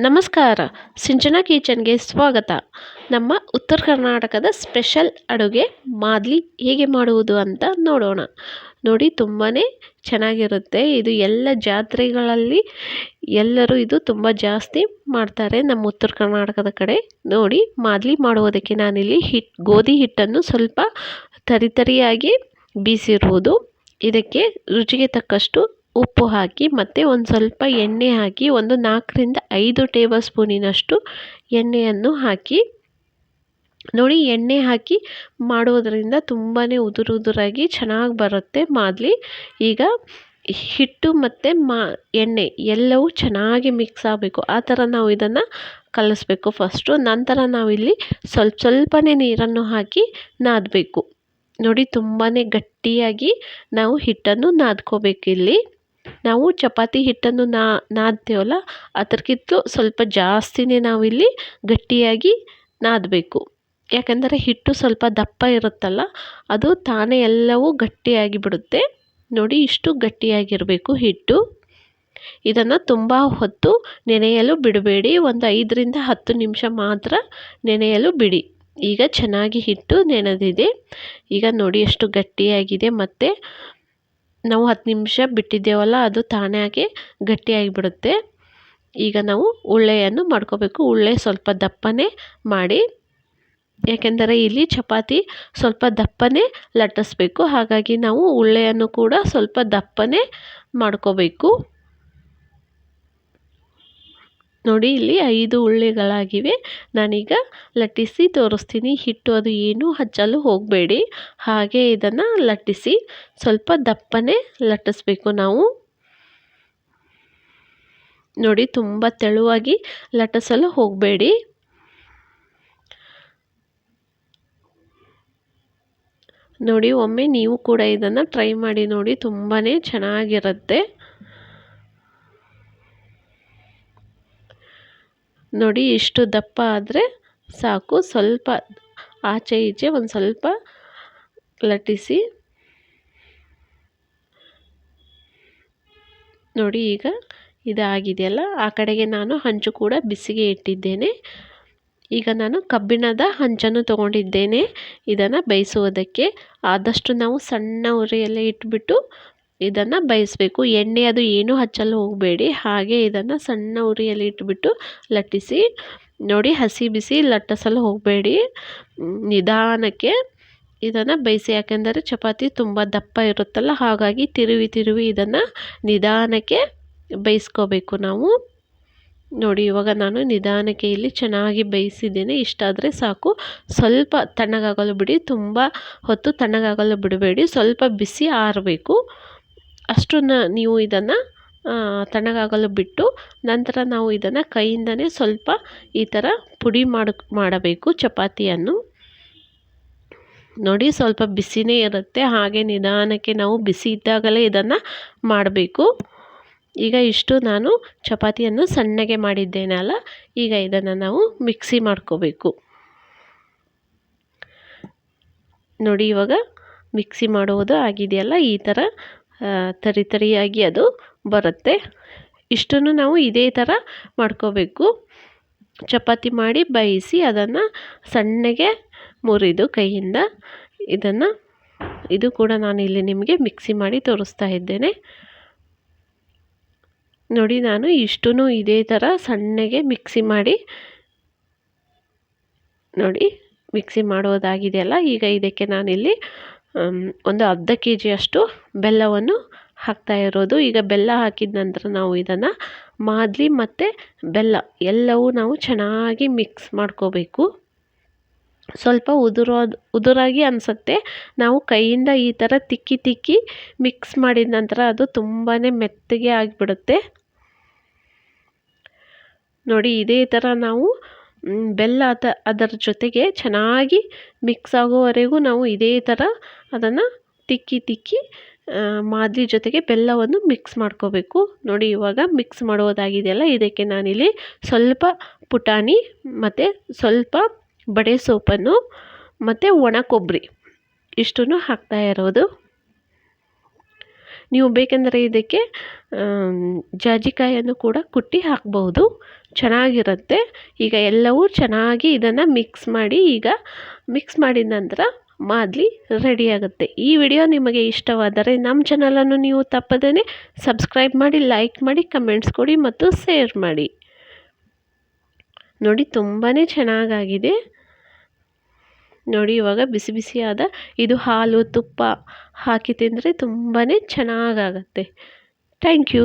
ನಮಸ್ಕಾರ. ಸಿಂಚನ ಕಿಚನ್ಗೆ ಸ್ವಾಗತ. ನಮ್ಮ ಉತ್ತರ ಕರ್ನಾಟಕದ ಸ್ಪೆಷಲ್ ಅಡುಗೆ ಮಾದಲಿ ಹೇಗೆ ಮಾಡುವುದು ಅಂತ ನೋಡೋಣ. ನೋಡಿ ತುಂಬಾ ಚೆನ್ನಾಗಿರುತ್ತೆ. ಇದು ಎಲ್ಲ ಜಾತ್ರೆಗಳಲ್ಲಿ ಎಲ್ಲರೂ ಇದು ತುಂಬ ಜಾಸ್ತಿ ಮಾಡ್ತಾರೆ ನಮ್ಮ ಉತ್ತರ ಕರ್ನಾಟಕದ ಕಡೆ. ನೋಡಿ, ಮಾದಲಿ ಮಾಡುವುದಕ್ಕೆ ನಾನಿಲ್ಲಿ ಹಿಟ್, ಗೋಧಿ ಹಿಟ್ಟನ್ನು ಸ್ವಲ್ಪ ತರಿತರಿಯಾಗಿ ಬೀಸಿರುವುದು ಇದಕ್ಕೆ ರುಚಿಗೆ ತಕ್ಕಷ್ಟು ಉಪ್ಪು ಹಾಕಿ ಮತ್ತು ಒಂದು ಸ್ವಲ್ಪ ಎಣ್ಣೆ ಹಾಕಿ ಒಂದು ನಾಲ್ಕರಿಂದ ಐದು ಟೇಬಲ್ ಸ್ಪೂನಿನಷ್ಟು ಎಣ್ಣೆಯನ್ನು ಹಾಕಿ. ನೋಡಿ, ಎಣ್ಣೆ ಹಾಕಿ ಮಾಡೋದರಿಂದ ತುಂಬಾ ಉದುರು ಉದುರಾಗಿ ಚೆನ್ನಾಗಿ ಬರುತ್ತೆ ಮಾದಲಿ. ಈಗ ಹಿಟ್ಟು ಮತ್ತು ಮಾ, ಎಣ್ಣೆ ಎಲ್ಲವೂ ಚೆನ್ನಾಗಿ ಮಿಕ್ಸ್ ಆಗಬೇಕು. ಆ ಥರ ನಾವು ಇದನ್ನು ಕಲಿಸ್ಬೇಕು ಫಸ್ಟು ನಂತರ ನಾವಿಲ್ಲಿ ಸ್ವಲ್ಪ ಸ್ವಲ್ಪನೇ ನೀರನ್ನು ಹಾಕಿ ನಾದಬೇಕು. ನೋಡಿ ತುಂಬಾ ಗಟ್ಟಿಯಾಗಿ ನಾವು ಹಿಟ್ಟನ್ನು ನಾದ್ಕೋಬೇಕಿಲ್ಲಿ ನಾವು ಚಪಾತಿ ಹಿಟ್ಟನ್ನು ನಾದ್ತೇವಲ್ಲ ಅದಕ್ಕಿಂತ ಸ್ವಲ್ಪ ಜಾಸ್ತಿನೇ ನಾವಿಲ್ಲಿ ಗಟ್ಟಿಯಾಗಿ ನಾದಬೇಕು. ಯಾಕೆಂದರೆ ಹಿಟ್ಟು ಸ್ವಲ್ಪ ದಪ್ಪ ಇರುತ್ತಲ್ಲ, ಅದು ತಾನೇ ಎಲ್ಲವೂ ಗಟ್ಟಿಯಾಗಿ ಬಿಡುತ್ತೆ ನೋಡಿ, ಇಷ್ಟು ಗಟ್ಟಿಯಾಗಿರಬೇಕು ಹಿಟ್ಟು. ಇದನ್ನು ತುಂಬ ಹೊತ್ತು ನೆನೆಯಲು ಬಿಡಬೇಡಿ. ಒಂದು ಐದರಿಂದ ಹತ್ತು ನಿಮಿಷ ಮಾತ್ರ ನೆನೆಯಲು ಬಿಡಿ. ಈಗ ಚೆನ್ನಾಗಿ ಹಿಟ್ಟು ನೆನೆದಿದೆ. ಈಗ ನೋಡಿ, ಎಷ್ಟು ಗಟ್ಟಿಯಾಗಿದೆ ಮತ್ತು ನಾವು ಹತ್ತು ನಿಮಿಷ ಬಿಟ್ಟಿದ್ದೇವಲ್ಲ, ಅದು ತಾನಾಗೇ ಗಟ್ಟಿಯಾಗಿ ಬಿಡುತ್ತೆ ಈಗ ನಾವು ಉಳ್ಳೆಯನ್ನು ಮಾಡ್ಕೋಬೇಕು. ಉಳ್ಳೆ ಸ್ವಲ್ಪ ದಪ್ಪನೇ ಮಾಡಿ, ಯಾಕೆಂದರೆ ಇಲ್ಲಿ ಚಪಾತಿ ಸ್ವಲ್ಪ ದಪ್ಪನೇ ಲಟ್ಟಿಸ್ಬೇಕು. ಹಾಗಾಗಿ ನಾವು ಉಳ್ಳೆಯನ್ನು ಕೂಡ ಸ್ವಲ್ಪ ದಪ್ಪನೇ ಮಾಡ್ಕೋಬೇಕು. ನೋಡಿ, ಇಲ್ಲಿ ಐದು ಉಳ್ಳಿಗಳಾಗಿವೆ. ನಾನೀಗ ಲಟ್ಟಿಸಿ ತೋರಿಸ್ತೀನಿ. ಹಿಟ್ಟು ಅದು ಏನು ಹಚ್ಚಲು ಹೋಗಬೇಡಿ. ಹಾಗೆ ಇದನ್ನು ಲಟ್ಟಿಸಿ ಸ್ವಲ್ಪ ದಪ್ಪನೇ ಲಟ್ಟಿಸ್ಬೇಕು ನಾವು. ನೋಡಿ, ತುಂಬ ತೆಳುವಾಗಿ ಲಟ್ಟಿಸಲು ಹೋಗಬೇಡಿ. ನೋಡಿ, ಒಮ್ಮೆ ನೀವು ಕೂಡ ಇದನ್ನು ಟ್ರೈ ಮಾಡಿ ನೋಡಿ ತುಂಬಾ ಚೆನ್ನಾಗಿರುತ್ತೆ. ನೋಡಿ, ಇಷ್ಟು ದಪ್ಪ ಆದರೆ ಸಾಕು. ಸ್ವಲ್ಪ ಆಚೆ ಈಚೆ ಒಂದು ಸ್ವಲ್ಪ ಲಟ್ಟಿಸಿ. ನೋಡಿ, ಈಗ ಇದಾಗಿದೆಯಲ್ಲ, ಆ ಕಡೆಗೆ ನಾನು ಹಂಚು ಕೂಡ ಬಿಸಿಗೆ ಇಟ್ಟಿದ್ದೇನೆ. ಈಗ ನಾನು ಕಬ್ಬಿಣದ ಹಂಚನ್ನು ತಗೊಂಡಿದ್ದೇನೆ ಇದನ್ನು ಬೇಯಿಸುವುದಕ್ಕೆ. ಆದಷ್ಟು ನಾವು ಸಣ್ಣ ಉರಿಯಲ್ಲೇ ಇಟ್ಬಿಟ್ಟು ಇದನ್ನು ಬೇಯಿಸ್ಬೇಕು. ಎಣ್ಣೆ ಅದು ಏನೂ ಹಚ್ಚಲು ಹೋಗಬೇಡಿ. ಹಾಗೆ ಇದನ್ನು ಸಣ್ಣ ಉರಿಯಲ್ಲಿ ಇಟ್ಬಿಟ್ಟು ಲಟ್ಟಿಸಿ, ನೋಡಿ ಹಸಿ ಬಿಸಿ ಲಟ್ಟಿಸಲು ಹೋಗಬೇಡಿ. ನಿಧಾನಕ್ಕೆ ಇದನ್ನು ಬೇಯಿಸಿ. ಯಾಕೆಂದರೆ ಚಪಾತಿ ತುಂಬ ದಪ್ಪ ಇರುತ್ತಲ್ಲ, ಹಾಗಾಗಿ ತಿರುವಿ ತಿರುವಿ ಇದನ್ನು ನಿಧಾನಕ್ಕೆ ಬೇಯಿಸ್ಕೋಬೇಕು ನಾವು. ನೋಡಿ, ಇವಾಗ ನಾನು ನಿಧಾನಕ್ಕೆ ಇಲ್ಲಿ ಚೆನ್ನಾಗಿ ಬೇಯಿಸಿದ್ದೇನೆ. ಇಷ್ಟಾದರೆ ಸಾಕು. ಸ್ವಲ್ಪ ತಣ್ಣಗಾಗಲು ಬಿಡಿ. ತುಂಬ ಹೊತ್ತು ತಣ್ಣಗಾಗಲು ಬಿಡಬೇಡಿ. ಸ್ವಲ್ಪ ಬಿಸಿ ಆರಬೇಕು. ಅಷ್ಟನ್ನು ನೀವು ಇದನ್ನು ತಣ್ಣಗಾಗಲು ಬಿಟ್ಟು ನಂತರ ನಾವು ಇದನ್ನು ಕೈಯಿಂದಲೇ ಸ್ವಲ್ಪ ಈ ಥರ ಪುಡಿ ಮಾಡಿ, ಮಾಡಬೇಕು ಚಪಾತಿಯನ್ನು. ನೋಡಿ ಸ್ವಲ್ಪ ಬಿಸಿನೇ ಇರುತ್ತೆ, ಹಾಗೆ ನಿಧಾನಕ್ಕೆ ನಾವು ಬಿಸಿ ಇದ್ದಾಗಲೇ ಇದನ್ನು ಮಾಡಬೇಕು. ಈಗ ಇಷ್ಟು ನಾನು ಚಪಾತಿಯನ್ನು ಸಣ್ಣಗೆ ಮಾಡಿದ್ದೇನಲ್ಲ ಈಗ ಇದನ್ನು ನಾವು ಮಿಕ್ಸಿ ಮಾಡ್ಕೋಬೇಕು. ನೋಡಿ ಇವಾಗ ಮಿಕ್ಸಿ ಮಾಡುವುದು ಆಗಿದೆಯಲ್ಲ, ಈ ಥರ ತರಿ ತರಿಯಾಗಿ ಅದು ಬರುತ್ತೆ. ಇಷ್ಟನ್ನು ನಾವು ಇದೇ ಥರ ಮಾಡ್ಕೋಬೇಕು. ಚಪಾತಿ ಮಾಡಿ ಬೇಯಿಸಿ ಅದನ್ನು ಸಣ್ಣಗೆ ಮುರಿದು ಕೈಯಿಂದ ಇದನ್ನು, ಇದು ಕೂಡ ನಾನು ಇಲ್ಲಿ ನಿಮಗೆ ಮಿಕ್ಸಿ ಮಾಡಿ ತೋರಿಸ್ತಾ ಇದ್ದೇನೆ. ನೋಡಿ, ನಾನು ಇಷ್ಟೂ ಇದೇ ಥರ ಸಣ್ಣಗೆ ಮಿಕ್ಸಿ ಮಾಡಿ, ನೋಡಿ, ಮಿಕ್ಸಿ ಮಾಡೋದಾಗಿದೆಯಲ್ಲ, ಈಗ ಇದಕ್ಕೆ ನಾನಿಲ್ಲಿ ಒಂದು ಅರ್ಧ ಕೆ ಜಿಯಷ್ಟು ಬೆಲ್ಲವನ್ನು ಹಾಕ್ತಾ ಇರೋದು. ಈಗ ಬೆಲ್ಲ ಹಾಕಿದ ನಂತರ ನಾವು ಇದನ್ನು ಮಾದಲಿ ಮತ್ತು ಬೆಲ್ಲ ಎಲ್ಲವೂ ನಾವು ಚೆನ್ನಾಗಿ ಮಿಕ್ಸ್ ಮಾಡ್ಕೋಬೇಕು. ಸ್ವಲ್ಪ ಉದುರೋದು ಉದುರಾಗಿ ಅನಿಸುತ್ತೆ. ನಾವು ಕೈಯಿಂದ ಈ ಥರ ತಿಕ್ಕಿ ತಿಕ್ಕಿ ಮಿಕ್ಸ್ ಮಾಡಿದ ನಂತರ ಅದು ತುಂಬಾ ಮೆತ್ತಗೆ ಆಗಿಬಿಡುತ್ತೆ. ನೋಡಿ, ಇದೇ ಥರ ನಾವು ಬೆಲ್ಲ ಅದ, ಅದರ ಜೊತೆಗೆ ಚೆನ್ನಾಗಿ ಮಿಕ್ಸ್ ಆಗೋವರೆಗೂ ನಾವು ಇದೇ ಥರ ಅದನ್ನು ತಿಕ್ಕಿ ತಿಕ್ಕಿ ಮಾದಲಿ ಜೊತೆಗೆ ಬೆಲ್ಲವನ್ನು ಮಿಕ್ಸ್ ಮಾಡ್ಕೋಬೇಕು. ನೋಡಿ, ಇವಾಗ ಮಿಕ್ಸ್ ಮಾಡೋದಾಗಿದೆಯಲ್ಲ, ಇದಕ್ಕೆ ನಾನಿಲ್ಲಿ ಸ್ವಲ್ಪ ಪುಟಾಣಿ ಮತ್ತು ಸ್ವಲ್ಪ ಬಡೆ ಸೋಪನ್ನು ಮತ್ತು ಒಣ ಕೊಬ್ಬರಿ ಇಷ್ಟನ್ನು ಹಾಕ್ತಾ ಇರೋದು. ನೀವು ಬೇಕೆಂದರೆ ಇದಕ್ಕೆ ಜಾಜಿಕಾಯನ್ನು ಕೂಡ ಕುಟ್ಟಿ ಹಾಕ್ಬಹುದು. ಚೆನ್ನಾಗಿರುತ್ತೆ. ಈಗ ಎಲ್ಲವೂ ಚೆನ್ನಾಗಿ ಇದನ್ನು ಮಿಕ್ಸ್ ಮಾಡಿ ಈಗ ಮಿಕ್ಸ್ ಮಾಡಿದ ನಂತರ ಮಾದಲಿ ರೆಡಿಯಾಗುತ್ತೆ ಈ ವಿಡಿಯೋ ನಿಮಗೆ ಇಷ್ಟವಾದರೆ ನಮ್ಮ ಚಾನಲನ್ನು ನೀವು ತಪ್ಪದೇ ಸಬ್ಸ್ಕ್ರೈಬ್ ಮಾಡಿ ಲೈಕ್ ಮಾಡಿ ಕಮೆಂಟ್ಸ್ ಕೊಡಿ ಮತ್ತು ಶೇರ್ ಮಾಡಿ. ನೋಡಿ ತುಂಬಾ ಚೆನ್ನಾಗಾಗಿದೆ. ನೋಡಿ ಇವಾಗ ಬಿಸಿ ಬಿಸಿಯಾದ ಇದು ಹಾಲು ತುಪ್ಪ ಹಾಕಿ ತಿಂದರೆ ತುಂಬಾ ಚೆನ್ನಾಗಾಗತ್ತೆ. Thank you.